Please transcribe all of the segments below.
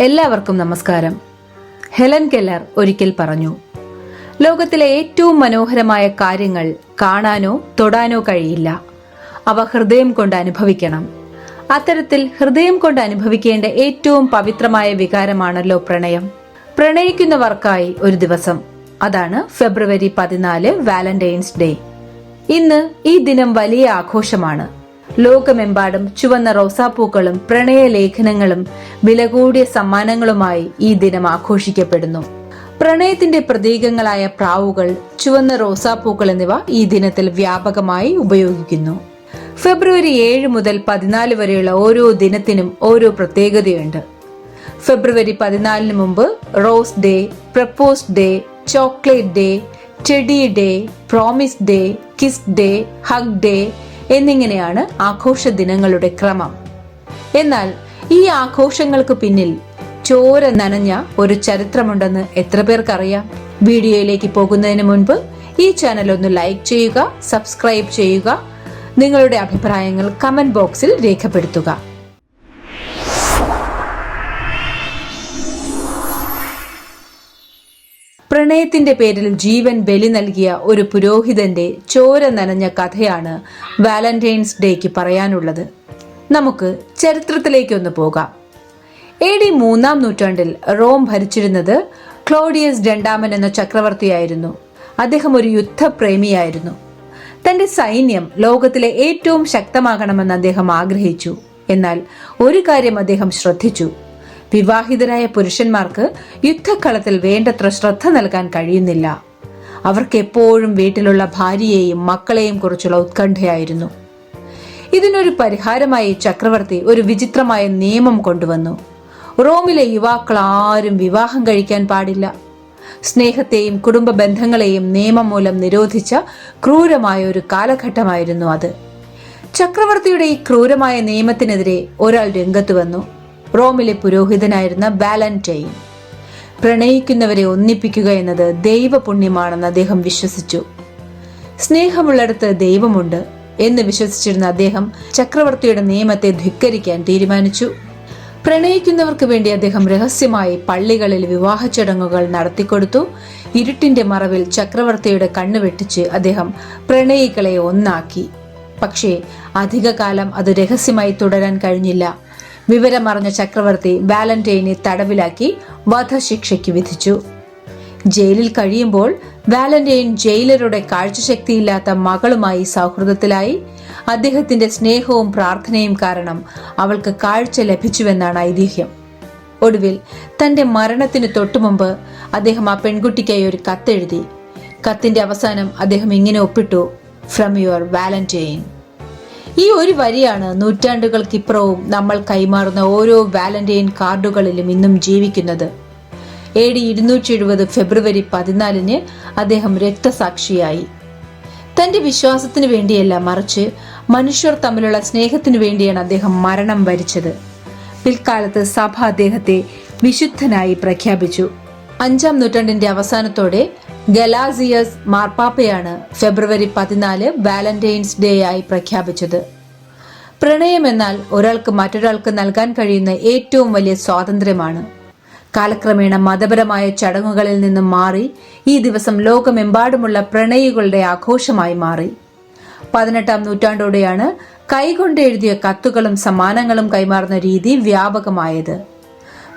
എല്ലാവർക്കും നമസ്കാരം. Helen Keller ഒരിക്കൽ പറഞ്ഞു ലോകത്തിലെ ഏറ്റവും മനോഹരമായ കാര്യങ്ങൾ കാണാനോ തൊടാനോ കഴിയില്ല. അവ ഹൃദയം കൊണ്ട് അനുഭവിക്കണം. അത്തരത്തിൽ ഹൃദയം കൊണ്ട് അനുഭവിക്കേണ്ട ഏറ്റവും പവിത്രമായ വികാരമാണല്ലോ പ്രണയം. പ്രണയിക്കുന്നവർക്കായി ഒരു ദിവസം. അതാണ് ഫെബ്രുവരി പതിനാല് വാലന്റൈൻസ് ഡേ. ഇന്ന് ഈ ദിനം വലിയ ആഘോഷമാണ്. ലോകമെമ്പാടും ചുവന്ന റോസാപ്പൂക്കളും പ്രണയലേഖനങ്ങളും വില കൂടിയ സമ്മാനങ്ങളുമായി ഈ ദിനം ആഘോഷിക്കപ്പെടുന്നു. പ്രണയത്തിന്റെ പ്രതീകങ്ങളായ പ്രാവുകൾ ചുവന്ന റോസാപ്പൂക്കൾ എന്നിവ ഈ ദിനത്തിൽ വ്യാപകമായി ഉപയോഗിക്കുന്നു. ഫെബ്രുവരി ഏഴ് മുതൽ പതിനാല് വരെയുള്ള ഓരോ ദിനത്തിനും ഓരോ പ്രത്യേകതയുണ്ട്. ഫെബ്രുവരി പതിനാലിന് മുമ്പ് rose day propose day chocolate day teddy day promise day kiss day hug day എന്നിങ്ങനെയാണ് ആഘോഷ ദിനങ്ങളുടെ ക്രമം. എന്നാൽ ഈ ആഘോഷങ്ങൾക്ക് പിന്നിൽ ചോര നനഞ്ഞ ഒരു ചരിത്രമുണ്ടെന്ന് എത്ര പേർക്കറിയാം? വീഡിയോയിലേക്ക് പോകുന്നതിന് മുൻപ് ഈ ചാനൽ ഒന്ന് ലൈക്ക് ചെയ്യുക സബ്സ്ക്രൈബ് ചെയ്യുക നിങ്ങളുടെ അഭിപ്രായങ്ങൾ കമന്റ് ബോക്സിൽ രേഖപ്പെടുത്തുക. പ്രണയത്തിന്റെ പേരിൽ ജീവൻ ബലി നൽകിയ ഒരു പുരോഹിതന്റെ ചോര നനഞ്ഞ കഥയാണ് വാലന്റൈൻസ് ഡേക്ക് പറയാനുള്ളത്. നമുക്ക് ചരിത്രത്തിലേക്കൊന്ന് പോകാം. എ ഡി മൂന്നാം നൂറ്റാണ്ടിൽ റോം ഭരിച്ചിരുന്നത് ക്ലോഡിയസ് രണ്ടാമൻ എന്ന ചക്രവർത്തിയായിരുന്നു. അദ്ദേഹം ഒരു യുദ്ധപ്രേമിയായിരുന്നു. തന്റെ സൈന്യം ലോകത്തിലെ ഏറ്റവും ശക്തമാകണമെന്ന് അദ്ദേഹം ആഗ്രഹിച്ചു. എന്നാൽ ഒരു കാര്യം അദ്ദേഹം ശ്രദ്ധിച്ചു. വിവാഹിതരായ പുരുഷന്മാർക്ക് യുദ്ധക്കളത്തിൽ വേണ്ടത്ര ശ്രദ്ധ നൽകാൻ കഴിയുന്നില്ല. അവർക്ക് എപ്പോഴും വീട്ടിലുള്ള ഭാര്യയെയും മക്കളെയും കുറിച്ചുള്ള ഉത്കണ്ഠയായിരുന്നു. ഇതിനൊരു പരിഹാരമായി ചക്രവർത്തി ഒരു വിചിത്രമായ നിയമം കൊണ്ടുവന്നു. റോമിലെ യുവാക്കൾ ആരും വിവാഹം കഴിക്കാൻ പാടില്ല. സ്നേഹത്തെയും കുടുംബ ബന്ധങ്ങളെയും നിയമം മൂലം നിരോധിച്ച ക്രൂരമായ ഒരു കാലഘട്ടമായിരുന്നു അത്. ചക്രവർത്തിയുടെ ഈ ക്രൂരമായ നിയമത്തിനെതിരെ ഒരാൾ രംഗത്ത് വന്നു. റോമിലെ പുരോഹിതനായിരുന്ന വാലന്റൈൻ പ്രണയിക്കുന്നവരെ ഒന്നിപ്പിക്കുക എന്നത് ദൈവപുണ്യമാണെന്ന് അദ്ദേഹം വിശ്വസിച്ചു. സ്നേഹമുള്ളിടത്ത് ദൈവമുണ്ട് എന്ന് വിശ്വസിച്ചിരുന്ന അദ്ദേഹം ചക്രവർത്തിയുടെ നിയമത്തെ ധിക്കരിക്കാൻ തീരുമാനിച്ചു. പ്രണയിക്കുന്നവർക്ക് വേണ്ടി അദ്ദേഹം രഹസ്യമായി പള്ളികളിൽ വിവാഹ ചടങ്ങുകൾ നടത്തിക്കൊടുത്തു. ഇരുട്ടിന്റെ മറവിൽ ചക്രവർത്തിയുടെ കണ്ണു വെട്ടിച്ച് അദ്ദേഹം പ്രണയികളെ ഒന്നാക്കി. പക്ഷേ അധികകാലം അത് രഹസ്യമായി തുടരാൻ കഴിഞ്ഞില്ല. വിവരമറിഞ്ഞ ചക്രവർത്തി വാലന്റൈനെ തടവിലാക്കി വധശിക്ഷയ്ക്ക് വിധിച്ചു. ജയിലിൽ കഴിയുമ്പോൾ വാലന്റൈൻ ജയിലറുടെ കാഴ്ചശക്തിയില്ലാത്ത മകളുമായി സൗഹൃദത്തിലായി. അദ്ദേഹത്തിന്റെ സ്നേഹവും പ്രാർത്ഥനയും കാരണം അവൾക്ക് കാഴ്ച ലഭിച്ചുവെന്നാണ് ഐതിഹ്യം. ഒടുവിൽ തന്റെ മരണത്തിന് തൊട്ടുമുമ്പ് അദ്ദേഹം ആ പെൺകുട്ടിക്കായി ഒരു കത്തെഴുതി. കത്തിന്റെ അവസാനം അദ്ദേഹം ഇങ്ങനെ ഒപ്പിട്ടു ഫ്രം യുവർ വാലന്റൈൻ ഈ ഒരു വരിയാണ് നൂറ്റാണ്ടുകൾക്കിപ്പുറവും നമ്മൾ കൈമാറുന്ന ഓരോ വാലന്റൈൻ കാർഡുകളിലും ഇന്നും ജീവിക്കുന്നത്. എ ഡി ഇരുന്നൂറ്റി എഴുപത് ഫെബ്രുവരി പതിനാലിന് അദ്ദേഹം രക്തസാക്ഷിയായി. തന്റെ വിശ്വാസത്തിനു വേണ്ടിയല്ല മറിച്ച് മനുഷ്യർ തമ്മിലുള്ള സ്നേഹത്തിനു വേണ്ടിയാണ് അദ്ദേഹം മരണം വരിച്ചത്. പിൽക്കാലത്ത് സഭ അദ്ദേഹത്തെ വിശുദ്ധനായി പ്രഖ്യാപിച്ചു. അഞ്ചാം നൂറ്റാണ്ടിന്റെ അവസാനത്തോടെ ഗലാസിയസ് മാർപ്പാപ്പയാണ് ഫെബ്രുവരി പതിനാല് വാലന്റൈൻസ് ഡേ ആയി പ്രഖ്യാപിച്ചത്. പ്രണയം എന്നാൽ ഒരാൾക്ക് മറ്റൊരാൾക്ക് നൽകാൻ കഴിയുന്ന ഏറ്റവും വലിയ സ്വാതന്ത്ര്യമാണ്. കാലക്രമേണ മതപരമായ ചടങ്ങുകളിൽ നിന്നും മാറി ഈ ദിവസം ലോകമെമ്പാടുമുള്ള പ്രണയികളുടെ ആഘോഷമായി മാറി. പതിനെട്ടാം നൂറ്റാണ്ടോടെയാണ് കൈകൊണ്ട് എഴുതിയ കത്തുകളും സമ്മാനങ്ങളും കൈമാറുന്ന രീതി വ്യാപകമായത്.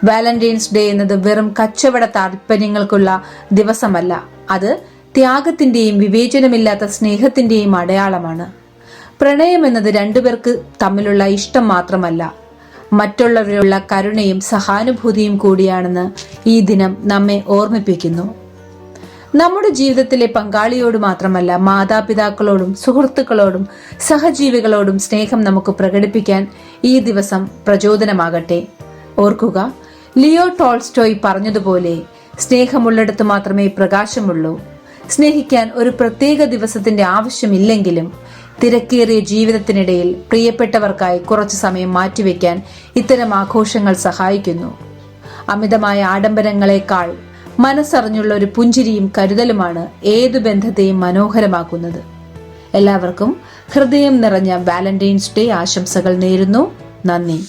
വാലന്റൈൻസ് ഡേ എന്നത് വെറും കച്ചവട താല്പര്യങ്ങൾക്കുള്ള ദിവസമല്ല അത് ത്യാഗത്തിന്റെയും വിവേചനമില്ലാത്ത സ്നേഹത്തിന്റെയും അടയാളമാണ്. പ്രണയം എന്നത് രണ്ടുപേർക്ക് തമ്മിലുള്ള ഇഷ്ടം മാത്രമല്ല. മറ്റുള്ളവരുള്ള കരുണയും സഹാനുഭൂതിയും കൂടിയാണെന്ന് ഈ ദിനം നമ്മെ ഓർമ്മിപ്പിക്കുന്നു. നമ്മുടെ ജീവിതത്തിലെ പങ്കാളിയോട് മാത്രമല്ല മാതാപിതാക്കളോടും സുഹൃത്തുക്കളോടും സഹജീവികളോടും സ്നേഹം നമുക്ക് പ്രകടിപ്പിക്കാൻ ഈ ദിവസം പ്രചോദനമാകട്ടെ. ഓർക്കുക ലിയോ ടോൾസ്റ്റോയ് പറഞ്ഞതുപോലെ സ്നേഹമുള്ളിടത്ത് മാത്രമേ പ്രകാശമുള്ളൂ. സ്നേഹിക്കാൻ ഒരു പ്രത്യേക ദിവസത്തിന്റെ ആവശ്യമില്ലെങ്കിലും തിരക്കേറിയ ജീവിതത്തിനിടയിൽ പ്രിയപ്പെട്ടവർക്കായി കുറച്ചു സമയം മാറ്റിവെക്കാൻ ഇത്തരം ആഘോഷങ്ങൾ സഹായിക്കുന്നു. അമിതമായ ആഡംബരങ്ങളെക്കാൾ മനസ്സറിഞ്ഞുള്ള ഒരു പുഞ്ചിരിയും കരുതലുമാണ് ഏതു ബന്ധത്തെയും മനോഹരമാക്കുന്നത്. എല്ലാവർക്കും ഹൃദയം നിറഞ്ഞ വാലന്റൈൻസ് ഡേ ആശംസകൾ നേരുന്നു. നന്ദി.